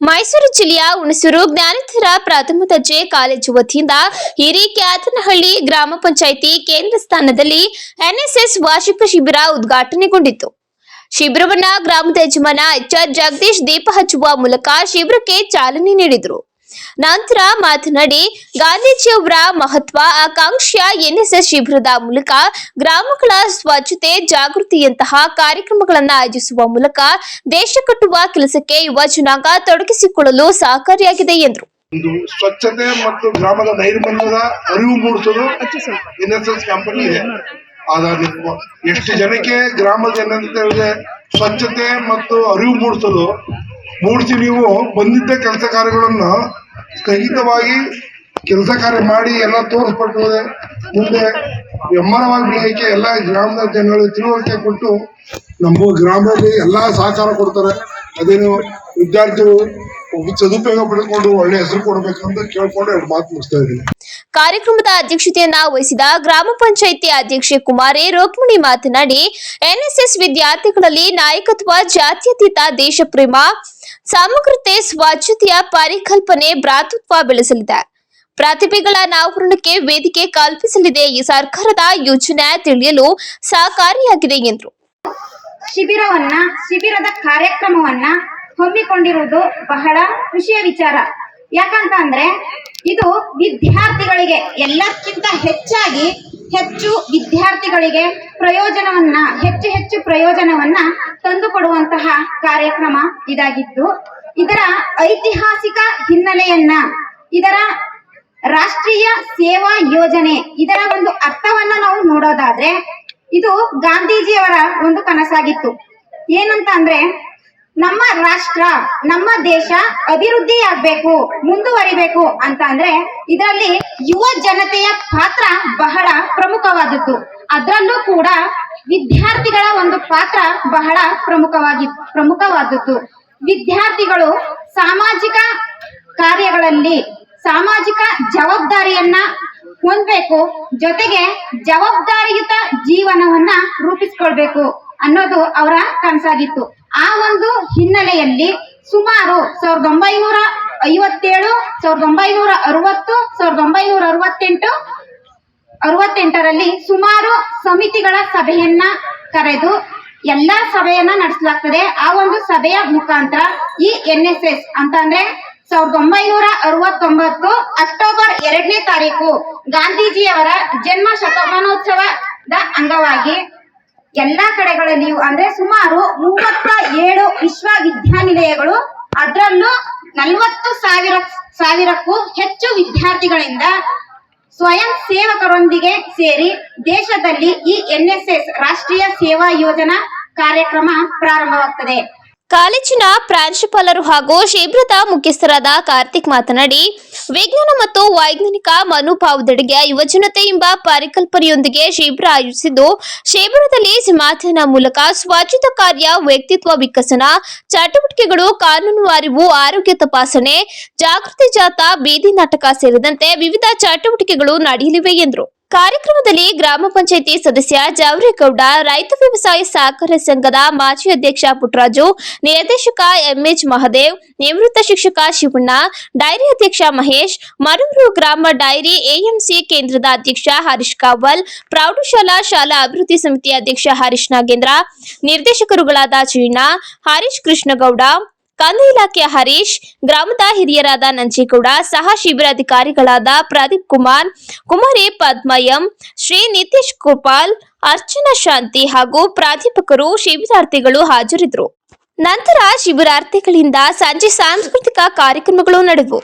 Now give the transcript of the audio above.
ಮೈಸೂರು ಜಿಲ್ಲೆಯ ಹುಣಸೂರು ಜ್ಞಾನೇತರ ಪ್ರಾಥಮಿಕ ದರ್ಜೆ ಕಾಲೇಜು ವತಿಯಿಂದ ಹಿರಿಕ್ಯಾತನಹಳ್ಳಿ ಗ್ರಾಮ ಪಂಚಾಯಿತಿ ಕೇಂದ್ರ ಸ್ಥಾನದಲ್ಲಿ ಎನ್ಎಸ್ಎಸ್ ವಾರ್ಷಿಕ ಶಿಬಿರ ಉದ್ಘಾಟನೆಗೊಂಡಿತು. ಶಿಬಿರವನ್ನ ಗ್ರಾಮದ ಯಜಮಾನ ಎಚ್ಆರ್ ಜಗದೀಶ್ ದೀಪ ಹಚ್ಚುವ ಮೂಲಕ ಶಿಬಿರಕ್ಕೆ ಚಾಲನೆ ನೀಡಿದರು. ನಂತರ ಮಾತನಾಡಿ, ಗಾಂಧೀಜಿಯವರ ಮಹತ್ವ, ಆಕಾಂಕ್ಷೆಯ ಎನ್ಎಸ್ಎಸ್ ಶಿಬಿರದ ಮೂಲಕ ಗ್ರಾಮಗಳ ಸ್ವಚ್ಛತೆ, ಜಾಗೃತಿಯಂತಹ ಕಾರ್ಯಕ್ರಮಗಳನ್ನು ಆಯೋಜಿಸುವ ಮೂಲಕ ದೇಶ ಕಟ್ಟುವ ಕೆಲಸಕ್ಕೆ ಯುವ ಜನಾಂಗ ತೊಡಗಿಸಿಕೊಳ್ಳಲು ಸಹಕಾರಿಯಾಗಿದೆ ಎಂದರು. ಒಂದು ಸ್ವಚ್ಛತೆ ಮತ್ತು ಗ್ರಾಮದ ನೈರ್ಮಲ್ಯದ ಅರಿವು ಮೂಡಿಸಲು ಎನ್ಎಸ್ಎಸ್ ಎಸ್ ಎಸ್ ಕಂಪನಿ ಇದೆ. ಆದ್ರೆ ಎಷ್ಟು ಜನಕ್ಕೆ ಗ್ರಾಮದ ಜನತೆ ಸ್ವಚ್ಛತೆ ಮತ್ತು ಅರಿವು ಮೂಡಿಸಲು, ಮೂಡಿಸಿ ನೀವು ಬಂದಿದ್ದ ಕೆಲಸ ಕಾರ್ಯಗಳನ್ನು ಸ್ಥಗಿತವಾಗಿ ಕೆಲಸ ಕಾರ್ಯ ಮಾಡಿ ಎಲ್ಲ ತೋರಿಸ್ಪಟ್ಟು ಮುಂದೆ ಬೆಂಬಲವಾಗಿ ಬೆಳೆಯಕ್ಕೆ ಎಲ್ಲ ಗ್ರಾಮದ ಜನಗಳು ತಿಳುವಳಿಕೆ ಕೊಟ್ಟು ನಮ್ಮ ಗ್ರಾಮದಲ್ಲಿ ಎಲ್ಲ ಸಹಕಾರ ಕೊಡ್ತಾರೆ. ಅದೇನು ವಿದ್ಯಾರ್ಥಿಗಳು ಸದುಪಯೋಗ ಪಡೆದುಕೊಂಡು ಒಳ್ಳೆ ಹೆಸರು ಕೊಡಬೇಕಂತ ಕೇಳ್ಕೊಂಡು ಮಾತು ಮುಗಿಸ್ತಾ ಇದ್ದೀನಿ. ಕಾರ್ಯಕ್ರಮದ ಅಧ್ಯಕ್ಷತೆಯನ್ನ ವಹಿಸಿದ ಗ್ರಾಮ ಪಂಚಾಯಿತಿ ಅಧ್ಯಕ್ಷೆ ಕುಮಾರಿ ರುಕ್ಮಿಣಿ ಮಾತನಾಡಿ, ಎನ್ಎಸ್ಎಸ್ ವಿದ್ಯಾರ್ಥಿಗಳಲ್ಲಿ ನಾಯಕತ್ವ, ಜಾತ್ಯತೀತ ದೇಶಪ್ರೇಮ, ಸಮಗ್ರತೆ, ಸ್ವಚ್ಛತೆಯ ಪರಿಕಲ್ಪನೆ, ಭ್ರಾತೃತ್ವ ಬೆಳೆಸಲಿದೆ. ಪ್ರತಿಭೆಗಳ ಅನಾವರಣಕ್ಕೆ ವೇದಿಕೆ ಕಲ್ಪಿಸಲಿದೆ ಈ ಸರ್ಕಾರದ ಯೋಜನೆ ತಿಳಿಯಲು ಸಹಕಾರಿಯಾಗಿದೆ ಎಂದರು. ಶಿಬಿರವನ್ನ, ಶಿಬಿರದ ಕಾರ್ಯಕ್ರಮವನ್ನ ಹಮ್ಮಿಕೊಂಡಿರುವುದು ಬಹಳ ಖುಷಿಯ ವಿಚಾರ. ಯಾಕಂತ ಅಂದ್ರೆ ಇದು ವಿದ್ಯಾರ್ಥಿಗಳಿಗೆ ಎಲ್ಲಕ್ಕಿಂತ ಹೆಚ್ಚಾಗಿ ಹೆಚ್ಚು ವಿದ್ಯಾರ್ಥಿಗಳಿಗೆ ಪ್ರಯೋಜನವನ್ನ, ಹೆಚ್ಚು ಹೆಚ್ಚು ಪ್ರಯೋಜನವನ್ನ ತಂದುಕೊಡುವಂತಹ ಕಾರ್ಯಕ್ರಮ ಇದಾಗಿತ್ತು ಇದರ ಐತಿಹಾಸಿಕ ಹಿನ್ನೆಲೆಯನ್ನ, ಇದರ ರಾಷ್ಟ್ರೀಯ ಸೇವಾ ಯೋಜನೆ, ಇದರ ಒಂದು ಅರ್ಥವನ್ನ ನಾವು ನೋಡೋದಾದ್ರೆ ಇದು ಗಾಂಧೀಜಿಯವರ ಒಂದು ಕನಸಾಗಿತ್ತು. ಏನಂತ ಅಂದ್ರೆ ನಮ್ಮ ರಾಷ್ಟ್ರ, ನಮ್ಮ ದೇಶ ಅಭಿವೃದ್ಧಿಯಾಗಬೇಕು, ಮುಂದುವರಿಬೇಕು ಅಂತ ಅಂದ್ರೆ ಇದರಲ್ಲಿ ಯುವ ಜನತೆಯ ಪಾತ್ರ ಬಹಳ ಪ್ರಮುಖವಾದದ್ದು. ಅದರಲ್ಲೂ ಕೂಡ ವಿದ್ಯಾರ್ಥಿಗಳ ಒಂದು ಪಾತ್ರ ಬಹಳ ಪ್ರಮುಖವಾಗಿ, ಪ್ರಮುಖವಾದದ್ದು. ವಿದ್ಯಾರ್ಥಿಗಳು ಸಾಮಾಜಿಕ ಕಾರ್ಯಗಳಲ್ಲಿ ಸಾಮಾಜಿಕ ಜವಾಬ್ದಾರಿಯನ್ನ ಹೊಂದ್ಬೇಕು, ಜೊತೆಗೆ ಜವಾಬ್ದಾರಿಯುತ ಜೀವನವನ್ನ ರೂಪಿಸ್ಕೊಳ್ಬೇಕು ಅನ್ನೋದು ಅವರ ಕನಸಾಗಿತ್ತು. ಆ ಒಂದು ಹಿನ್ನೆಲೆಯಲ್ಲಿ ಸುಮಾರು ಸಾವಿರದ ಒಂಬೈನೂರ ಐವತ್ತೇಳು, ಸಾವಿರದ ಒಂಬೈನೂರ ಅರವತ್ತು, ಸಾವಿರದ ಒಂಬೈನೂರ ಅರವತ್ತೆಂಟು, ಅರವತ್ತೆಂಟರಲ್ಲಿ ಸುಮಾರು ಸಮಿತಿಗಳ ಸಭೆಯನ್ನ ಕರೆದು ಎಲ್ಲಾ ಸಭೆಯನ್ನ ನಡೆಸಲಾಗ್ತದೆ. ಆ ಒಂದು ಸಭೆಯ ಮುಖಾಂತರ ಈ ಎನ್ ಎಸ್ ಎಸ್ ಅಂತ ಅಂದ್ರೆ ಸಾವಿರದ ಒಂಬೈನೂರ ಅರವತ್ತೊಂಬತ್ತು ಅಕ್ಟೋಬರ್ ಎರಡನೇ ತಾರೀಕು ಗಾಂಧೀಜಿಯವರ ಜನ್ಮ ಶತಮಾನೋತ್ಸವದ ಅಂಗವಾಗಿ ಎಲ್ಲಾ ಕಡೆಗಳಲ್ಲಿಯೂ ಅಂದ್ರೆ ಸುಮಾರು ಮೂವತ್ತ ಏಳು ವಿಶ್ವವಿದ್ಯಾನಿಲಯಗಳು, ಅದರಲ್ಲೂ ನಲವತ್ತು ಸಾವಿರ, ಸಾವಿರಕ್ಕೂ ಹೆಚ್ಚು ವಿದ್ಯಾರ್ಥಿಗಳಿಂದ ಸ್ವಯಂ ಸೇವಕರೊಂದಿಗೆ ಸೇರಿ ದೇಶದಲ್ಲಿ ಈ ಎನ್ಎಸ್ಎಸ್ ರಾಷ್ಟ್ರೀಯ ಸೇವಾ ಯೋಜನಾ ಕಾರ್ಯಕ್ರಮ ಪ್ರಾರಂಭವಾಗ್ತದೆ. ಕಾಲೇಜಿನ ಪ್ರಾಂಶುಪಾಲರು ಹಾಗೂ ಶಿಬಿರದ ಮುಖ್ಯಸ್ಥರಾದ ಕಾರ್ತಿಕ್ ಮಾತನಾಡಿ, ವಿಜ್ಞಾನ ಮತ್ತು ವೈಜ್ಞಾನಿಕ ಮನೋಭಾವದೆಡೆಗೆ ಯುವಜನತೆ ಎಂಬ ಪರಿಕಲ್ಪನೆಯೊಂದಿಗೆ ಶಿಬಿರ ಆಯೋಜಿಸಿದ್ದು ಶಿಬಿರದಲ್ಲಿ ಸಮಾಧಾನ ಮೂಲಕ ಸ್ವಚ್ಛತಾ ಕಾರ್ಯ, ವ್ಯಕ್ತಿತ್ವ ವಿಕಸನ, ಚಟುವಟಿಕೆಗಳು, ಕಾನೂನು ಅರಿವು, ಆರೋಗ್ಯ ತಪಾಸಣೆ, ಜಾಗೃತಿ ಜಾಥಾ, ಬೀದಿ ನಾಟಕ ಸೇರಿದಂತೆ ವಿವಿಧ ಚಟುವಟಿಕೆಗಳು ನಡೆಯಲಿವೆ ಎಂದರು. ಕಾರ್ಯಕ್ರಮದಲ್ಲಿ ಗ್ರಾಮ ಪಂಚಾಯಿತಿ ಸದಸ್ಯ ಜಾವರೇಗೌಡ, ರೈತ ವ್ಯವಸಾಯ ಸಹಕಾರ ಸಂಘದ ಮಾಜಿ ಅಧ್ಯಕ್ಷ ಪುಟ್ಟರಾಜು ನಿರ್ದೇಶಕ ಎಂಎಚ್ ಮಹದೇವ್, ನಿವೃತ್ತ ಶಿಕ್ಷಕ ಶಿವಣ್ಣ, ಡೈರಿ ಅಧ್ಯಕ್ಷ ಮಹೇಶ್, ಮರೂರು ಗ್ರಾಮ ಡೈರಿ ಎಎಂಸಿ ಕೇಂದ್ರದ ಅಧ್ಯಕ್ಷ ಹರೀಶ್ ಕಾವಲ್, ಪ್ರೌಢಶಾಲಾ ಶಾಲಾ ಅಭಿವೃದ್ಧಿ ಸಮಿತಿ ಅಧ್ಯಕ್ಷ ಹರೀಶ್ ನಾಗೇಂದ್ರ, ನಿರ್ದೇಶಕರುಗಳಾದ ಚೀನಾ, ಹರೀಶ್ ಕೃಷ್ಣಗೌಡ ಕಂದ ಇಲಾಖೆಯ ಹರೀಶ್, ಗ್ರಾಮದ ಹಿರಿಯರಾದ ನಂಜೇಗೌಡ, ಸಹ ಶಿಬಿರಾಧಿಕಾರಿಗಳಾದ ಪ್ರದೀಪ್ ಕುಮಾರ್, ಕುಮಾರಿ ಪದ್ಮಯಂ ಶ್ರೀ ನಿತೀಶ್ ಗೋಪಾಲ್, ಅರ್ಚನಾ ಶಾಂತಿ ಹಾಗೂ ಪ್ರಾಧ್ಯಾಪಕರು, ಶಿಬಿರಾರ್ಥಿಗಳು ಹಾಜರಿದ್ದರು. ನಂತರ ಶಿಬಿರಾರ್ಥಿಗಳಿಂದ ಸಂಜೆ ಸಾಂಸ್ಕೃತಿಕ ಕಾರ್ಯಕ್ರಮಗಳು ನಡೆದವು.